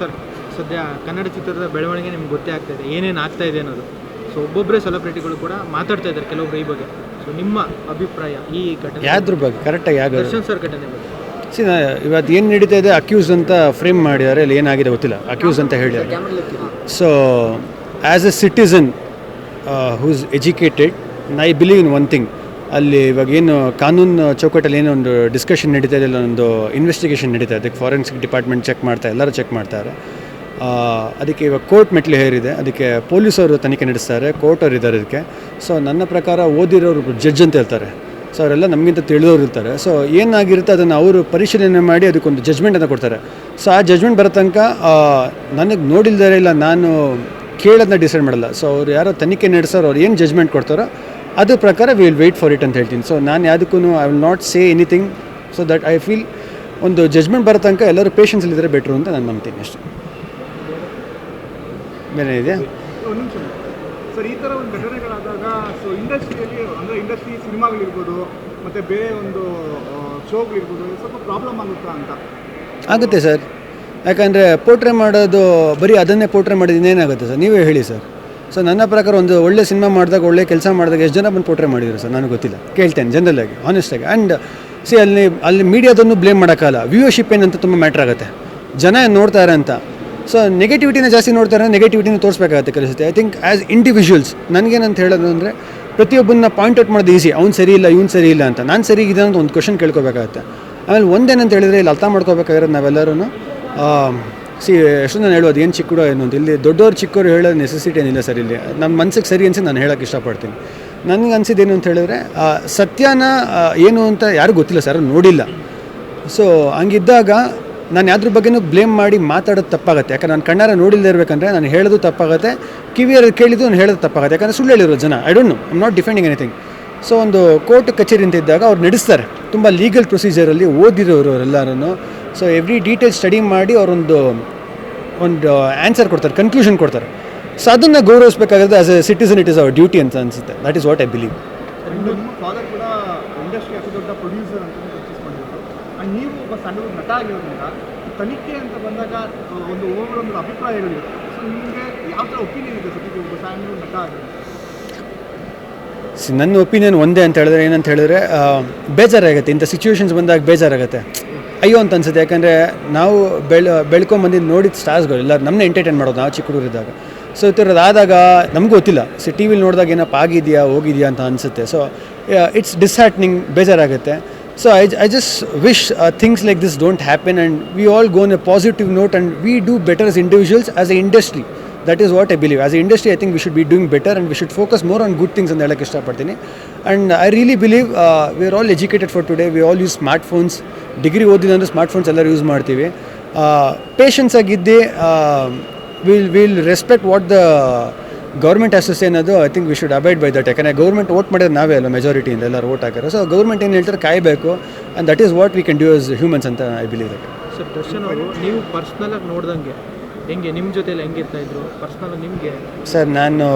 Sir ಸದ್ಯ ಕನ್ನಡ ಚಿತ್ರದ ಬೆಳವಣಿಗೆ ನಿಮ್ಗೆ ಗೊತ್ತೇ ಆಗ್ತಾ ಇದೆ. ಏನೇನು ಆಗ್ತಾ ಇದೆ ಅನ್ನೋದು. ಸೊ ಒಬ್ಬೊಬ್ಬರೇ ಸೆಲೆಬ್ರಿಟಿಗಳು ಕೂಡ ಮಾತಾಡ್ತಾ ಇದ್ದಾರೆ ಕೆಲವೊಬ್ರು ಈ ಬಗ್ಗೆ. ಸೊ ನಿಮ್ಮ ಅಭಿಪ್ರಾಯ ಈ ಘಟನೆ ಯಾವ್ದ್ರ ಬಗ್ಗೆ? ಕರೆಕ್ಟಾಗಿ ಯಾವ್ದು ದರ್ಶನ್ ಸರ್ ಘಟನೆ ಬಗ್ಗೆ. ಸಿ ಇವತ್ತು ಏನು ನಡೀತಾ ಇದೆ ಅಕ್ಯೂಸ್ ಅಂತ ಫ್ರೇಮ್ ಮಾಡಿದ್ದಾರೆ ಅಲ್ಲಿ ಏನಾಗಿದೆ ಗೊತ್ತಿಲ್ಲ. ಅಕ್ಯೂಸ್ ಅಂತ ಹೇಳಿದ್ದಾರೆ so as a citizen who's educated I believe in one thing ಅಲ್ಲಿ ಇವಾಗ ಏನು ಕಾನೂನು ಚೌಕಟ್ಟಲ್ಲಿ ಏನೋ ಒಂದು ಡಿಸ್ಕಷನ್ ನಡೀತಾ ಇದೆ ಒಂದು ಇನ್ವೆಸ್ಟಿಗೇಷನ್ ನಡೀತಾ ಇದೆ. ಫಾರೆನ್ಸಿಕ್ ಡಿಪಾರ್ಟ್ಮೆಂಟ್ ಚೆಕ್ ಮಾಡ್ತಾ ಎಲ್ಲರೂ ಚೆಕ್ ಮಾಡ್ತಾರೆ. ಅದಕ್ಕೆ ಇವಾಗ ಕೋರ್ಟ್ ಮೆಟ್ಲು ಹೇರಿದೆ ಅದಕ್ಕೆ ಪೊಲೀಸವರು ತನಿಖೆ ನಡೆಸ್ತಾರೆ. ಕೋರ್ಟವ್ರು ಇದ್ದಾರೆ ಅದಕ್ಕೆ ಸೊ ನನ್ನ ಪ್ರಕಾರ ಓದಿರೋರು ಜಡ್ಜ್ ಅಂತ ಹೇಳ್ತಾರೆ. ಸೊ ಅವರೆಲ್ಲ ನಮಗಿಂತ ತಿಳಿದವರು ಇರ್ತಾರೆ. ಸೊ ಏನಾಗಿರುತ್ತೆ ಅದನ್ನು ಅವರು ಪರಿಶೀಲನೆ ಮಾಡಿ ಅದಕ್ಕೊಂದು ಜಜ್ಮೆಂಟನ್ನು ಕೊಡ್ತಾರೆ. ಸೊ ಆ ಜಜ್ಮೆಂಟ್ ಬರೋ ತನಕ ನನಗೆ ನೋಡಿಲ್ದಾರೆ ಇಲ್ಲ, ನಾನು ಕೇಳೋದನ್ನ ಡಿಸೈಡ್ ಮಾಡಲ್ಲ. ಸೊ ಅವ್ರು ಯಾರೋ ತನಿಖೆ ನಡೆಸೋರು, ಅವ್ರು ಏನು ಜಜ್ಮೆಂಟ್ ಕೊಡ್ತಾರೋ ಅದ್ರ ಪ್ರಕಾರ ವಿಲ್ ವೇಟ್ ಫಾರ್ ಇಟ್ ಅಂತ ಹೇಳ್ತೀನಿ. ಸೊ ನಾನು ಯಾವುದಕ್ಕೂ I will not say anything so that I feel ಒಂದು ಜಜ್ಮೆಂಟ್ ಬರೋ ತನಕ ಎಲ್ಲರೂ ಪೇಷನ್ಸಲ್ಲಿದ್ದರೆ ಬೆಟ್ರು ಅಂತ ನಾನು ನಂಬ್ತೀನಿ ಅಷ್ಟೇ. ಬೇರೆ ಇದೆಯಾ ಸರ್ ಈ ಥರ ಒಂದು ಘಟನೆಗಳಾದಾಗ ಸೊ ಇಂಡಸ್ಟ್ರಿಯಲ್ಲಿ ಅಂದರೆ ಇಂಡಸ್ಟ್ರಿ ಸಿನಿಮಾಗಳಿರ್ಬೋದು ಮತ್ತು ಬೇರೆ ಒಂದು ಶೋಗಳಿರ್ಬೋದು ಸ್ವಲ್ಪ ಪ್ರಾಬ್ಲಮ್ ಆಗುತ್ತಾ ಅಂತ? ಆಗುತ್ತೆ ಸರ್. ಯಾಕಂದರೆ ಪೋಟ್ರೆ ಮಾಡೋದು ಬರೀ ಅದನ್ನೇ ಪೋಟ್ರೆ ಮಾಡಿದ ಏನಾಗುತ್ತೆ ಸರ್? ನೀವೇ ಹೇಳಿ ಸರ್. ಸೊ ನನ್ನ ಪ್ರಕಾರ ಒಂದು ಒಳ್ಳೆ ಸಿನಿಮಾ ಮಾಡಿದಾಗ, ಒಳ್ಳೆ ಕೆಲಸ ಮಾಡಿದಾಗ ಎಷ್ಟು ಜನ ಬಂದು ಪೋಟ್ರೆ ಮಾಡಿದ್ರು ಸರ್? ನನಗೆ ಗೊತ್ತಿಲ್ಲ. ಕೇಳ್ತೇನೆ ಆನಿಸ್ಟ್ ಆಗಿ ಆ್ಯಂಡ್ ಸಿ ಅಲ್ಲಿ ಅಲ್ಲಿ ಮೀಡಿಯಾದನ್ನು ಬ್ಲೇಮ್ ಮಾಡೋಕ್ಕಲ್ಲ ವ್ಯೂವರ್ಶಿಪ್ ಏನಂತ ತುಂಬ ಮ್ಯಾಟ್ರ್ ಆಗುತ್ತೆ. ಜನ ನೋಡ್ತಾರೆ ಅಂತ. ಸೊ ನೆಗೆಟಿವಿಟಿನ ಜಾಸ್ತಿ ನೋಡ್ತಾರೆ ನೆಗೆಟಿವಿಟಿನ ತೋರಿಸ್ಬೇಕಾಗತ್ತೆ ಕಲಿಸುತ್ತೆ ಐ ಥಿಂಕ್ ಆ್ಯಸ್ ಇಂಡಿವಿಜುವಲ್ಸ್ ನನಗೇನಂತ ಹೇಳೋದು ಅಂದರೆ ಪ್ರತಿಯೊಬ್ಬನ್ನ ಪಾಯಿಂಟ್ ಔಟ್ ಮಾಡೋದು ಈಸಿ ಅವ್ನು ಸರಿ ಇಲ್ಲ, ಇವ್ನು ಸರಿ ಇಲ್ಲ ಅಂತ. ನಾನು ಸರಿ ಅಂತ ಒಂದು ಕ್ವಶನ್ ಕೇಳ್ಕೊಬೇಕಾಗತ್ತೆ. ಆಮೇಲೆ ಒಂದೇನಂತ ಹೇಳಿದ್ರೆ ಇಲ್ಲಿ ಅರ್ಥ ಮಾಡ್ಕೋಬೇಕಾಗಿರೋದು ನಾವೆಲ್ಲರೂ ಸಿ ಎಷ್ಟು ನಾನು ಹೇಳೋದು ಏನು ಚಿಕ್ಕಡೋ ಏನು ಅಂತ, ಇಲ್ಲಿ ದೊಡ್ಡವ್ರು ಚಿಕ್ಕವ್ರು ಹೇಳೋ ನೆಸೆಸಿಟಿ ಏನಿಲ್ಲ ಸರ್ ಇಲ್ಲಿ. ನನ್ನ ಮನ್ಸಿಗೆ ಸರಿ ಅನಿಸಿ ನಾನು ಹೇಳೋಕ್ಕೆ ಇಷ್ಟಪಡ್ತೀನಿ. ನನಗೆ ಅನ್ಸಿದ್ದೇನು ಅಂತ ಹೇಳಿದ್ರೆ ಸತ್ಯನ ಏನು ಅಂತ ಯಾರಿಗೂ ಗೊತ್ತಿಲ್ಲ ಸರ್ ನೋಡಿಲ್ಲ. ಸೊ ಹಂಗಿದ್ದಾಗ ನಾನು ಯಾವ್ದ್ರ ಬಗ್ಗೆನೂ ಬ್ಲೇಮ್ ಮಾಡಿ ಮಾತಾಡೋದು ತಪ್ಪಾಗುತ್ತೆ. ಯಾಕಂದ್ರೆ ನಾನು ಕಣ್ಣಾರ ನೋಡಿಲ್ಲದೆ ಇರಬೇಕಂದ್ರೆ ನಾನು ಹೇಳೋದು ತಪ್ಪಾಗುತ್ತೆ ಕಿವಿಯಲ್ಲಿ ಕೇಳಿದ್ದು ನಾನು ಹೇಳೋದು ತಪ್ಪಾಗುತ್ತೆ. ಯಾಕಂದರೆ ಸುಳ್ಳು ಹೇಳಿರೋ ಜನ. I don't know I'm not defending anything so ಒಂದು ಕೋರ್ಟ್ ಕಚೇರಿ ಅಂತ ಇದ್ದಾಗ ಅವ್ರು ನಡೆಸ್ತಾರೆ. ತುಂಬ ಲೀಗಲ್ ಪ್ರೊಸೀಜರಲ್ಲಿ ಓದಿರೋರು ಅವರೆಲ್ಲರೂ ಸೊ ಎವ್ರಿ ಡೀಟೇಲ್ ಸ್ಟಡಿ ಮಾಡಿ ಅವರೊಂದು ಒಂದು ಆನ್ಸರ್ ಕೊಡ್ತಾರೆ ಕನ್ಕ್ಲೂಷನ್ ಕೊಡ್ತಾರೆ. ಸೊ ಅದನ್ನು ಗೌರವಿಸಬೇಕಾಗುತ್ತೆ as a citizen it is our duty ಅಂತ ಅನಿಸುತ್ತೆ. That is what I believe ಅತಿ ತನಿಖೆ ಬಂದಾಗ ಒಂದು ಒಂದು ಸೊ ನಿಮಗೆ ಯಾವ ಥರ ಒಪಿನಿಯನ್ ಇದೆ ಸದ್ಯಕ್ಕೆ ಒಬ್ಬ ಸಣ್ಣ ನಟ ಆಗಿದೆ ಸಿ ನನ್ನ ಒಪಿನಿಯನ್ ಒಂದೇ ಅಂತ ಹೇಳಿದ್ರೆ ಏನಂತ ಹೇಳಿದ್ರೆ ಬೇಜಾರಾಗುತ್ತೆ. ಇಂಥ ಸಿಚುವೇಶನ್ಸ್ ಬಂದಾಗ ಬೇಜಾರಾಗುತ್ತೆ. ಅಯ್ಯೋ ಅಂತ ಅನ್ಸುತ್ತೆ. ಯಾಕಂದರೆ ನಾವು ಬೆಳ ಬೆಳ್ಕೊಂಬಂದಿದ್ದು ನೋಡಿದ ಸ್ಟಾರ್ಸ್ಗಳು ಎಲ್ಲ ನಮ್ಮನ್ನ ಎಂಟರ್ಟೈನ್ ಮಾಡೋದು ನಾವು ಚಿಕ್ಕ ಹುಡುಗರಿದ್ದಾಗ ಸೊ ಈ ಥರದ್ದು ಆದಾಗ ನಮಗೂ ಗೊತ್ತಿಲ್ಲ. ಸೊ ಟಿ ವಿಲಿ ನೋಡಿದಾಗ ಏನಪ್ಪ, ಆಗಿದೆಯಾ, ಹೋಗಿದೆಯಾ ಅಂತ ಅನಿಸುತ್ತೆ. ಸೊ ಇಟ್ಸ್ ಡಿಸ್ಹ್ಯಾಟ್ನಿಂಗ್ ಬೇಜಾರಾಗುತ್ತೆ. So I I just wish things like this don't happen and we all go on a positive note and we do better as individuals as a industry that is what I believe as a industry I think we should be doing better and we should focus more on good things ಅಂತ ಹೇಳಕ್ಕೆ ಇಷ್ಟಪಡ್ತೀನಿ and I really believe we are all educated for today we all use smart phones degree ಓದಿದಂದರೆ smart phones ಎಲ್ಲರೂ use ಮಾಡ್ತೀವಿ. Patience ಆಗಿದ್ದೆ will will respect what the government ಅಸೋಸಿ ಅನ್ನೋದು I think we should abide by that ಯಾಕಂದರೆ government vote ಮಾಡಿದ್ರೆ ನಾವೇ ಅಲ್ಲ ಮೆಜಾರಿಟಿಯಿಂದ ಎಲ್ಲರೂ vote ಹಾಕಿರೋ. ಸೊ ಗೌರ್ಮೆಂಟ್ ಏನು ಹೇಳ್ತಾರೆ ಕಾಯಬೇಕು. And that is what we can do as humans ಅಂತ I believe that sir Darshan ಅವರು ನೀವು ಪರ್ಸ್ನಲಾಗಿ ನೋಡ್ದಂಗೆ ಹೆಂಗೆ? ನಿಮ್ಮ ಜೊತೆಲಿ ಹೆಂಗಿರ್ತಾ ಇದ್ರು? ಪರ್ಸ್ನಲ್ ನಿಮಗೆ? ಸರ್ ನಾನು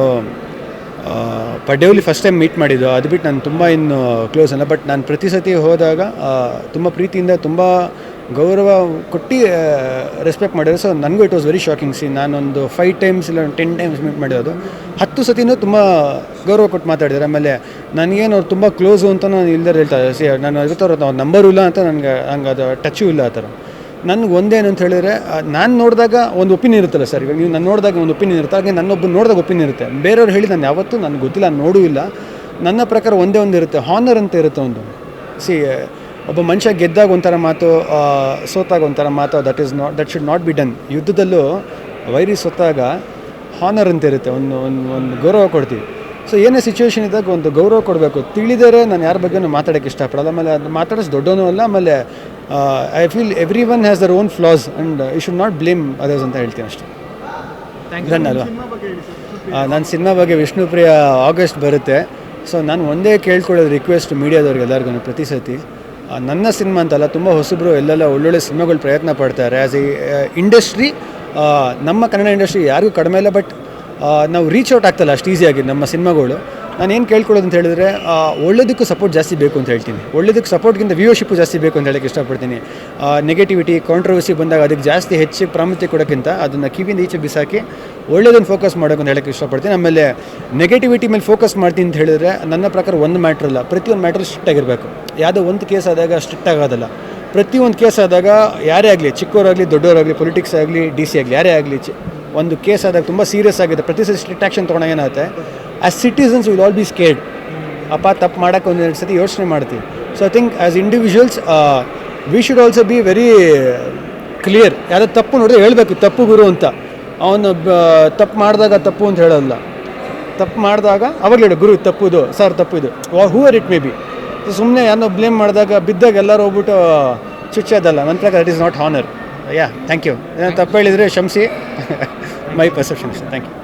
ಪಡ್ಡೆವಲ್ಲಿ ಫಸ್ಟ್ ಟೈಮ್ ಮೀಟ್ ಮಾಡಿದ್ದು. ಅದು ಬಿಟ್ಟು ನಾನು ತುಂಬ ಇನ್ನು ಕ್ಲೋಸ್ ಅಲ್ಲ. ಬಟ್ ನಾನು ಪ್ರತಿ ಸತಿ ಹೋದಾಗ ತುಂಬ ಪ್ರೀತಿಯಿಂದ ತುಂಬ ಗೌರವ ಕೊಟ್ಟು ರೆಸ್ಪೆಕ್ಟ್ ಮಾಡಿದ್ರು. ಸೊ ನನಗೂ it was very shocking see ನಾನೊಂದು ಫೈವ್ ಟೈಮ್ಸ್ ಇಲ್ಲ ಟೆನ್ ಟೈಮ್ಸ್ ಮೀಟ್ ಮಾಡಿರೋದು. ಹತ್ತು ಸತಿನೂ ತುಂಬ ಗೌರವ ಕೊಟ್ಟು ಮಾತಾಡಿದ್ದಾರೆ. ಆಮೇಲೆ ನನಗೇನು ಅವ್ರು ತುಂಬ ಕ್ಲೋಸು ಅಂತ ನಾನು ಇಲ್ದೇ ಹೇಳ್ತಾರೆ. ಸಿ ನಾನು ಇರ್ತಾರ ಅವ್ರ ನಂಬರು ಇಲ್ಲ ಅಂತ ನನಗೆ ಹಂಗೆ ಅದು ಟಚ್ಚು ಇಲ್ಲ ಆ ಥರ. ನನಗೆ ಒಂದೇನು ಅಂತ ಹೇಳಿದ್ರೆ ನಾನು ನೋಡಿದಾಗ ಒಂದು ಒಪಿನಿಯನ್ ಇರುತ್ತಲ್ಲ ಸರ್, ಇವಾಗ ನೀವು ನಾನು ನೋಡಿದಾಗ ಒಂದು ಒಪಿನಿಯನ್ ಇರುತ್ತೆ, ಹಾಗೆ ನನ್ನೊಬ್ಬ ನೋಡಿದಾಗ ಒಪಿನಿಯನ್ ಇರುತ್ತೆ. ಬೇರೆಯವ್ರು ಹೇಳಿ ನಾನು ಯಾವತ್ತೂ ನನಗೆ ಗೊತ್ತಿಲ್ಲ ನೋಡೂ ಇಲ್ಲ. ನನ್ನ ಪ್ರಕಾರ ಒಂದೇ ಒಂದು ಇರುತ್ತೆ ಹಾನರ್ ಅಂತ ಇರುತ್ತೆ ಒಂದು. ಸಿ ಒಬ್ಬ ಮನುಷ್ಯ ಗೆದ್ದಾಗ ಒಂಥರ ಮಾತು ಸೋತಾಗ ಒಂಥರ ಮಾತು that is not that should not be done ಯುದ್ಧದಲ್ಲೂ ವೈರಿ ಸೋತಾಗ ಹಾನರ್ ಅಂತ ಇರುತ್ತೆ, ಒಂದು ಒಂದು ಒಂದು ಗೌರವ ಕೊಡ್ತೀವಿ. ಸೊ ಏನೇ ಸಿಚುವೇಶನ್ ಇದ್ದಾಗ ಒಂದು ಗೌರವ ಕೊಡಬೇಕು. ತಿಳಿದರೆ ನಾನು ಯಾರ ಬಗ್ಗೆನೂ ಮಾತಾಡೋಕ್ಕೆ ಇಷ್ಟಪಡಲ್ಲ. ಆಮೇಲೆ ಅದು ಮಾತಾಡೋದು ದೊಡ್ಡವನು ಅಲ್ಲ, ಆಮೇಲೆ I feel everyone has their own flaws and you should not blame others ಅಂತ ಹೇಳ್ತೀನಿ ಅಷ್ಟೇ. ಥ್ಯಾಂಕ್ ಇದನ್ನ ಅಲ್ವಾ ನನ್ನ ಸಿನಿಮಾ ಬಗ್ಗೆ ವಿಷ್ಣುಪ್ರಿಯ ಆಗಸ್ಟ್ ಬರುತ್ತೆ. ಸೊ ನಾನು ಒಂದೇ ಕೇಳ್ಕೊಳ್ಳೋದು ರಿಕ್ವೆಸ್ಟ್ ಮೀಡಿಯಾದವ್ರಿಗೆ ಎಲ್ಲರಿಗೂ ಪ್ರತಿ ಸತಿ ನನ್ನ ಸಿನಿಮಾ ಅಂತಲ್ಲ ತುಂಬ ಹೊಸಬ್ರು ಎಲ್ಲೆಲ್ಲ ಒಳ್ಳೊಳ್ಳೆ ಸಿನಿಮಾಗಳು ಪ್ರಯತ್ನ ಪಡ್ತಾರೆ. ಆ್ಯಸ್ ಎ ಇಂಡಸ್ಟ್ರಿ ನಮ್ಮ ಕನ್ನಡ ಇಂಡಸ್ಟ್ರಿ ಯಾರಿಗೂ ಕಡಿಮೆ ಇಲ್ಲ ಬಟ್ ನಾವು ರೀಚ್ ಔಟ್ ಆಗ್ತಲ್ಲ ಅಷ್ಟು ಈಸಿಯಾಗಿ ನಮ್ಮ ಸಿನಿಮಾಗಳು. ನಾನು ಏನು ಕೇಳ್ಕೊಳ್ಳೋದು ಅಂತ ಹೇಳಿದ್ರೆ ಒಳ್ಳೆದಕ್ಕೂ ಸಪೋರ್ಟ್ ಜಾಸ್ತಿ ಬೇಕು ಅಂತ ಹೇಳ್ತೀನಿ. ಒಳ್ಳೇದಕ್ಕೆ ಸಪೋರ್ಟ್ಗಿಂತ ವ್ಯೂವರ್ಶಿಪ್ಪು ಜಾಸ್ತಿ ಬೇಕು ಅಂತ ಹೇಳಕ್ಕೆ ಇಷ್ಟಪಡ್ತೀನಿ. ನೆಗೆಟಿವಿಟಿ ಕಾಂಟ್ರವರ್ಸಿ ಬಂದಾಗ ಅದಕ್ಕೆ ಜಾಸ್ತಿ ಹೆಚ್ಚು ಪ್ರಾಮುಖ್ಯತೆ ಕೊಡೋಕ್ಕಿಂತ ಅದನ್ನು ಕಿವಿಯಿಂದ ಈಚೆ ಬಿಸಾಕಿ ಒಳ್ಳೇದನ್ನು ಫೋಕಸ್ ಮಾಡೋಕೆ ಅಂತ ಹೇಳಕ್ಕೆ ಇಷ್ಟಪಡ್ತೀನಿ. ಆಮೇಲೆ ನೆಗೆಟಿವಿಟಿ ಮೇಲೆ ಫೋಕಸ್ ಮಾಡ್ತೀನಿ ಅಂತ ಹೇಳಿದ್ರೆ ನನ್ನ ಪ್ರಕಾರ ಒಂದು ಮ್ಯಾಟ್ರ್ ಅಲ್ಲ, ಪ್ರತಿಯೊಂದು ಮ್ಯಾಟ್ರ್ ಸ್ಟ್ರಿಕ್ಟ್ ಆಗಿರಬೇಕು. ಯಾವುದೋ ಒಂದು ಕೇಸ್ ಆದಾಗ ಸ್ಟ್ರಿಕ್ಟ್ ಆಗೋದಲ್ಲ. ಪ್ರತಿಯೊಂದು ಕೇಸ್ ಆದಾಗ ಯಾರೇ ಆಗಲಿ ಚಿಕ್ಕವರಾಗಲಿ ದೊಡ್ಡವರಾಗಲಿ ಪೊಲಿಟಿಕ್ಸ್ ಆಗಲಿ ಡಿ ಸಿ ಆಗಲಿ, ಯಾರೇ ಆಗಲಿ ಒಂದು ಕೇಸ್ ಆದಾಗ ತುಂಬ ಸೀರಿಯಸ್ ಆಗಿದೆ. ಪ್ರತಿ ಸಲ ಸ್ಟ್ರಿಕ್ಟ್ ಆ್ಯಕ್ಷನ್ ತೊಗೊಂಡಾಗ ಏನಾಗುತ್ತೆ? As citizens will all be scared ಅಪ್ಪ, ತಪ್ಪು ಮಾಡೋಕ್ಕೆ ಒಂದೆರಡು ಸತಿ ಯೋಚನೆ ಮಾಡ್ತೀವಿ. So I think as individuals we should also be very clear ಯಾವುದೋ ತಪ್ಪು ನೋಡಿದ್ರೆ ಹೇಳಬೇಕು, ತಪ್ಪು ಗುರು ಅಂತ. ಅವನು ತಪ್ಪು ಮಾಡಿದಾಗ ತಪ್ಪು ಅಂತ ಹೇಳೋಲ್ಲ. ತಪ್ಪು ಮಾಡಿದಾಗ ಅವಾಗಲೇ ಹೇಳು, ಗುರು ತಪ್ಪುದು ಸರ್, ತಪ್ಪು ಇದು. Who are it may be ಸುಮ್ಮನೆ ಯಾರನ್ನೋ ಬ್ಲೇಮ್ ಮಾಡಿದಾಗ ಬಿದ್ದಾಗ ಎಲ್ಲರೂ ಹೋಗ್ಬಿಟ್ಟು, ಚುಚ್ಚೋದಲ್ಲ. ನನ್ನ ಪ್ರಕಾರ that is not honour yeah thank you ತಪ್ಪು ಹೇಳಿದರೆ ಕ್ಷಮಿಸಿ. ಮೈ ಪರ್ಸೆಪ್ಷನ್ಸ್ ಥ್ಯಾಂಕ್ ಯು